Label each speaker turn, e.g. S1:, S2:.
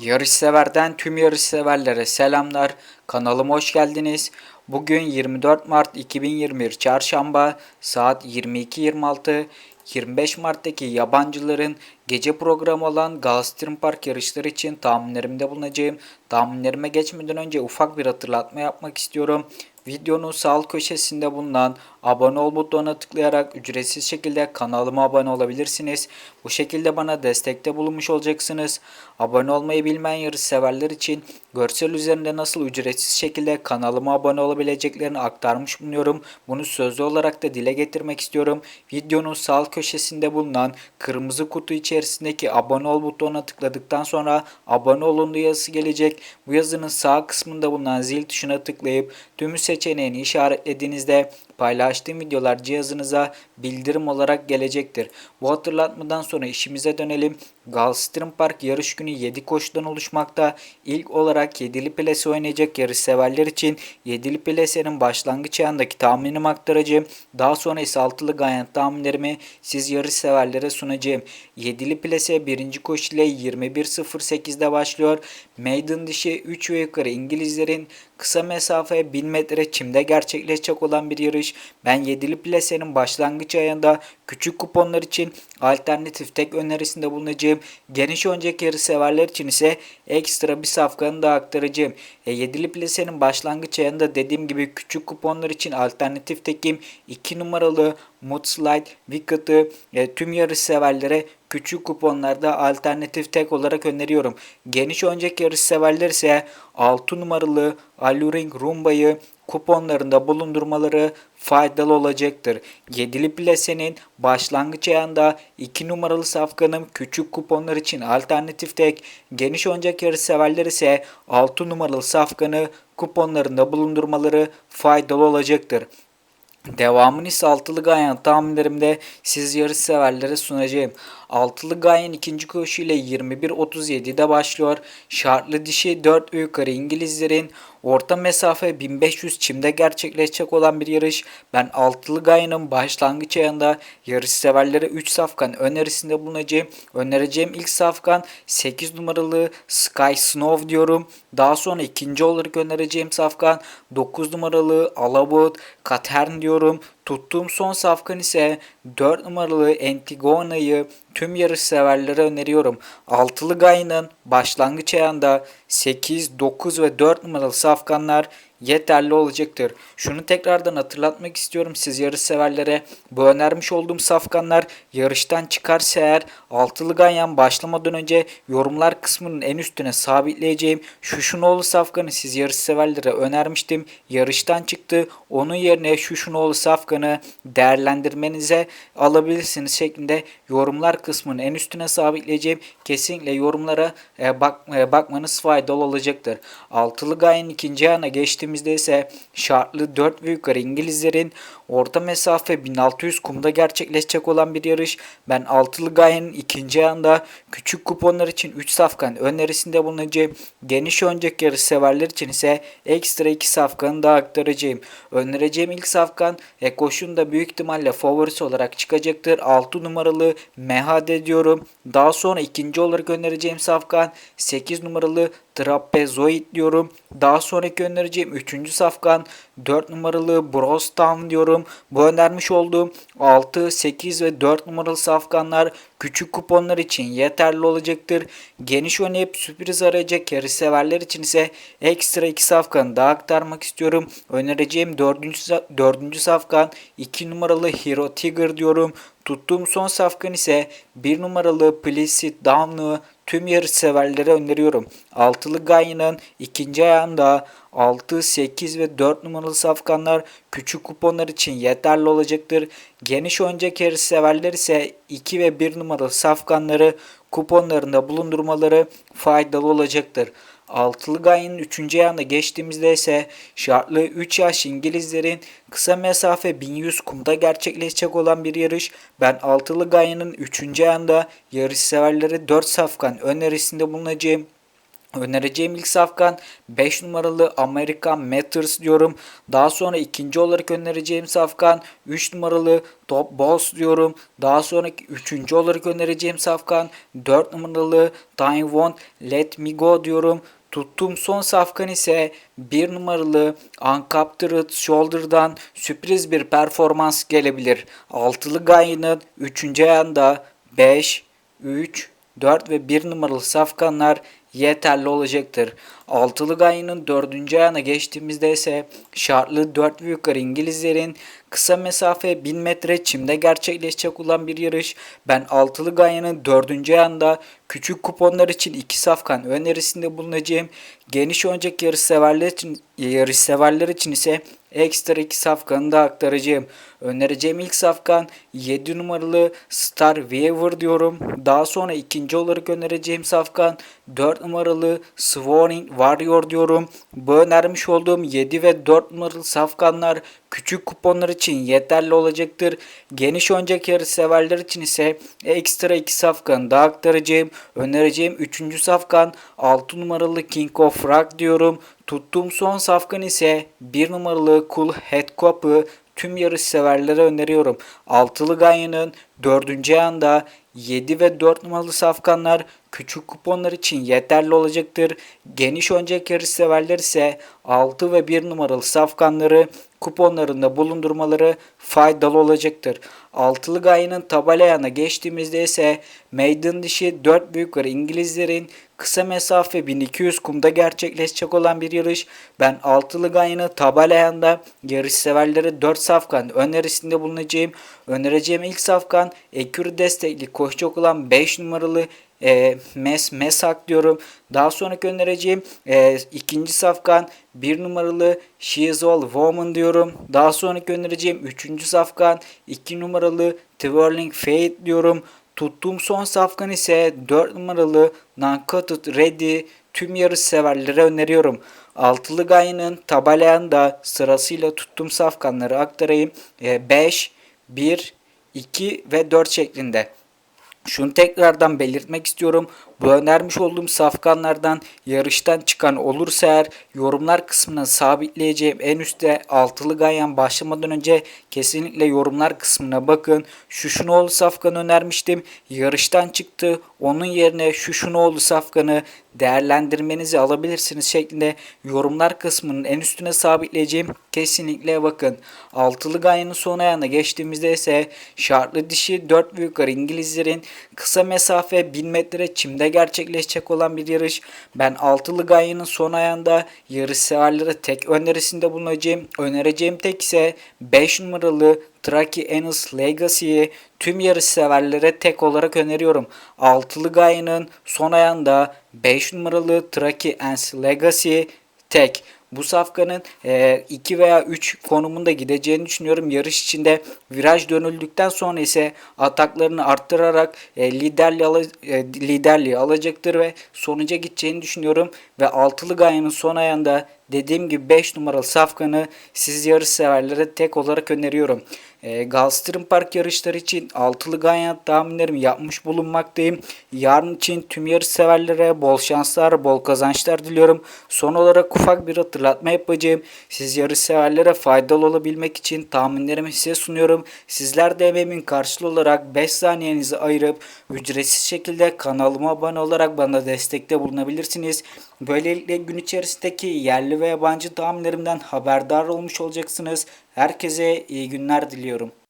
S1: Yarışseverden tüm yarışseverlere selamlar. Kanalıma hoş geldiniz. Bugün 24 Mart 2021 Çarşamba saat 22.26 25 Mart'taki yabancıların gece programı olan Galatasaray Park yarışları için tahminlerimde bulunacağım. Tahminlerime geçmeden önce ufak bir hatırlatma yapmak istiyorum. Videonun sağ köşesinde bulunan abone ol butonuna tıklayarak ücretsiz şekilde kanalıma abone olabilirsiniz. Bu şekilde bana destekte bulunmuş olacaksınız. Abone olmayı bilmeyen yarış severler için görsel üzerinde nasıl ücretsiz şekilde kanalıma abone olabileceklerini aktarmış bulunuyorum. Bunu sözlü olarak da dile getirmek istiyorum. Videonun sağ köşesinde bulunan kırmızı kutu içerisindeki abone ol butonuna tıkladıktan sonra abone olun yazısı gelecek. Bu yazının sağ kısmında bulunan zil tuşuna tıklayıp tüm seçeneğini işaretlediğinizde paylaştığım videolar cihazınıza bildirim olarak gelecektir. Bu hatırlatmadan sonra işimize dönelim. Galatasaray Park yarış günü 7 koşudan oluşmakta. İlk olarak 7'li plase oynayacak yarış severler için 7'li plasenin başlangıç ayağındaki tahminimi aktaracağım. Daha sonra ise 6'lı ganyan tahminlerimi siz yarış severlere sunacağım. 7'li plase 1. koşu ile 21.08'de başlıyor. Maiden dişi 3 ve yukarı İngilizlerin kısa mesafe 1000 metre çimde gerçekleşecek olan bir yarış. Ben 7'li plasenin başlangıç ayında küçük kuponlar için alternatif tek önerisinde bulunacağım. Geniş önceki yarı severler için ise ekstra bir safkanı da aktaracağım. E, 7'li plasenin başlangıç ayında dediğim gibi küçük kuponlar için alternatif tekim 2 numaralı Mudslide Wicket'ı e, tüm yarış severlere küçük kuponlarda alternatif tek olarak öneriyorum. Geniş önceki yarış severler ise 6 numaralı Alluring Rumba'yı kuponlarında bulundurmaları faydalı olacaktır. Yedili plasenin başlangıç ayında 2 numaralı safkanın küçük kuponlar için alternatif tek, geniş oyuncak yarı severler ise 6 numaralı safkanı kuponlarında bulundurmaları faydalı olacaktır. Devamını ise altılı gayen tahminlerimde siz yarış severlere sunacağım. Altılı gayen ikinci koşu ile 21.37'de başlıyor. Şartlı dişi 4 yukarı İngilizlerin orta mesafe 1500 çimde gerçekleşecek olan bir yarış. Ben altılı gayenin başlangıç ayında yarış severlere 3 safkan önerisinde bulunacağım. Önereceğim ilk safkan 8 numaralı Sky Snow diyorum. Daha sonra ikinci olarak önereceğim safkan 9 numaralı Alabut Katern diyorum. Tuttuğum son safkan ise 4 numaralı Antigona'yı tüm yarış severlere öneriyorum. Altılı Gay'ın başlangıç ayında 8, 9 ve 4 numaralı safkanlar yeterli olacaktır. Şunu tekrardan hatırlatmak istiyorum siz yarış severlere. Bu önermiş olduğum safkanlar yarıştan çıkarsa eğer altılı ganyan başlamadan önce yorumlar kısmının en üstüne sabitleyeceğim. Şu şunoğlu safkanı siz yarış severlere önermiştim. Yarıştan çıktı. Onun yerine şu şunoğlu safkanı değerlendirmenize alabilirsiniz şeklinde yorumlar kısmının en üstüne sabitleyeceğim. Kesinlikle yorumlara e, bak, e, bakmanız faydalı olacaktır. Altılı gayen ikinci ayağına geçtiğimizde ise şartlı 4 ve yukarı İngilizlerin orta mesafe 1600 kumda gerçekleşecek olan bir yarış. Ben altılı gayenin ikinci ayağında küçük kuponlar için 3 safkan önerisinde bulunacağım. Geniş önceki yarış severler için ise ekstra 2 safkanı daha aktaracağım. Önereceğim ilk safkan e, koşunda büyük ihtimalle favorisi olarak çıkacaktır. 6 numaralı MHD diyorum. Daha sonra ikinci olarak önereceğim safkan 8 numaralı Trapezoid diyorum. Daha sonraki önereceğim 3. safkan 4 numaralı Brostown diyorum. Bu önermiş olduğum 6, 8 ve 4 numaralı safkanlar küçük kuponlar için yeterli olacaktır. Geniş oynayıp sürpriz arayacak yarış severler için ise ekstra 2 safkan daha aktarmak istiyorum. Önereceğim 4. 4. safkan 2 numaralı Hero Tiger diyorum. Tuttuğum son safkan ise 1 numaralı Placid Down'u tüm yarış severlere öneriyorum. Altılı Gaya'nın ikinci ayağında 6, 8 ve 4 numaralı safkanlar küçük kuponlar için yeterli olacaktır. Geniş oyuncak yarış severler ise 2 ve 1 numaralı safkanları kuponlarında bulundurmaları faydalı olacaktır. Altılı Gay'ın 3. ayağına geçtiğimizde ise şartlı 3 yaş İngilizlerin kısa mesafe 1100 kumda gerçekleşecek olan bir yarış. Ben Altılı Gay'ın 3. ayağında yarış severlere 4 safkan önerisinde bulunacağım. Önereceğim ilk safkan 5 numaralı American Matters diyorum. Daha sonra ikinci olarak önereceğim safkan 3 numaralı Top Boss diyorum. Daha sonra üçüncü olarak önereceğim safkan 4 numaralı Time Won't Let Me Go diyorum. Tuttuğum son safkan ise 1 numaralı Uncaptured Shoulder'dan sürpriz bir performans gelebilir. Altılı Gaia'nın 3. ayağında 5, 3, 4 ve 1 numaralı safkanlar yeterli olacaktır. Altılı Gaia'nın 4. ayağına geçtiğimizde ise şartlı 4 ve yukarı İngilizlerin kısa mesafe 1000 metre çimde gerçekleşecek olan bir yarış. Ben Altılı Gaia'nın 4. ayağında küçük kuponlar için 2 safkan önerisinde bulunacağım. Geniş oyuncak yarış severler için, yarış severler için ise ekstra 2 safkanı da aktaracağım. Önereceğim ilk safkan 7 numaralı Star Weaver diyorum. Daha sonra ikinci olarak önereceğim safkan 4 numaralı Swarring Warrior diyorum. Bu önermiş olduğum 7 ve 4 numaralı safkanlar küçük kuponlar için yeterli olacaktır. Geniş oyuncak yarış severler için ise ekstra 2 safkanı da aktaracağım. Önereceğim 3. safkan 6 numaralı King of Rock diyorum. Tuttuğum son safkan ise 1 numaralı Cool Head Cop'ı tüm yarış severlere öneriyorum. Altılı Ganya'nın 4. ayağında 7 ve 4 numaralı safkanlar küçük kuponlar için yeterli olacaktır. Geniş oyuncak yarış severler ise 6 ve 1 numaralı safkanları kuponlarında bulundurmaları faydalı olacaktır. Altılı Gaya'nın tabelayana geçtiğimizde ise Maiden dişi 4 büyükleri İngilizlerin kısa mesafe 1200 kumda gerçekleşecek olan bir yarış. Ben Altılı Gaya'nın tabelayanda yarış severlere 4 safkan önerisinde bulunacağım. Önereceğim ilk safkan ekürü destekli koşacak olan 5 numaralı e, Mes Mesak diyorum. Daha sonraki önereceğim e, ikinci safkan bir numaralı She is All Woman diyorum. Daha sonraki önereceğim üçüncü safkan iki numaralı Twirling Fate diyorum. Tuttuğum son safkan ise 4 numaralı Nankatut Ready tüm yarış severlere öneriyorum. Altılı Gaya'nın tabelayanda sırasıyla tuttuğum safkanları aktarayım. 5, 1, 2 ve 4 şeklinde. Şunu tekrardan belirtmek istiyorum. Bu önermiş olduğum safkanlardan yarıştan çıkan olursa eğer yorumlar kısmına sabitleyeceğim en üstte altılı gayan başlamadan önce kesinlikle yorumlar kısmına bakın. Şu şunu safkanı önermiştim. Yarıştan çıktı. Onun yerine şu şunu safkanı değerlendirmenizi alabilirsiniz şeklinde yorumlar kısmının en üstüne sabitleyeceğim. Kesinlikle bakın. Altılı gayanın son ayağına geçtiğimizde ise şartlı dişi 4 yukarı İngilizlerin kısa mesafe 1000 metre çimde gerçekleşecek olan bir yarış. Ben altılı gayanın son ayağında yarış severlere tek önerisinde bulunacağım. Önereceğim tek ise 5 numaralı Traki Ennis Legacy'yi tüm yarış severlere tek olarak öneriyorum. Altılı gayanın son ayağında 5 numaralı Traki Ennis Legacy tek. Bu safkanın 2 e, veya 3 konumunda gideceğini düşünüyorum. Yarış içinde viraj dönüldükten sonra ise ataklarını arttırarak e, e, liderliği alacaktır ve sonuca gideceğini düşünüyorum. Ve altılı gayanın son ayağında dediğim gibi 5 numaralı safkanı siz yarış severlere tek olarak öneriyorum. E, Galatasaray Park yarışları için altılı ganyan tahminlerimi yapmış bulunmaktayım. Yarın için tüm yarış severlere bol şanslar, bol kazançlar diliyorum. Son olarak ufak bir hatırlatma yapacağım. Siz yarış severlere faydalı olabilmek için tahminlerimi size sunuyorum. Sizler de emeğimin karşılığı olarak 5 saniyenizi ayırıp ücretsiz şekilde kanalıma abone olarak bana destekte bulunabilirsiniz. Böylelikle gün içerisindeki yerli ve yabancı tahminlerimden haberdar olmuş olacaksınız. Herkese iyi günler diliyorum.